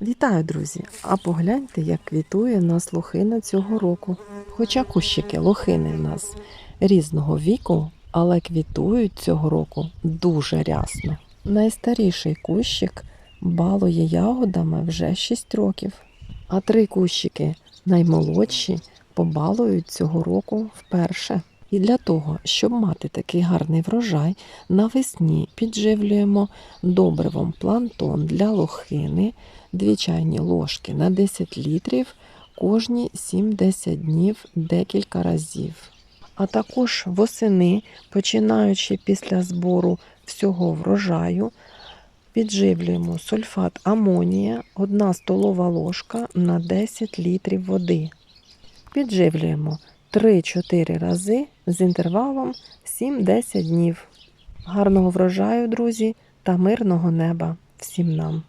Вітаю, друзі! А погляньте, як квітує нас лохина цього року. Хоча кущики лохини в нас різного віку, але квітують цього року дуже рясно. Найстаріший кущик балує ягодами вже 6 років, а три кущики наймолодші побалують цього року вперше. І для того, щоб мати такий гарний врожай, навесні підживлюємо добривом плантон для лохини 2 чайні ложки на 10 літрів кожні 7-10 днів декілька разів. А також восени, починаючи після збору всього врожаю, підживлюємо сульфат амонія 1 столова ложка на 10 літрів води. Підживлюємо 3-4 рази з інтервалом 7-10 днів. Гарного врожаю, друзі, та мирного неба всім нам!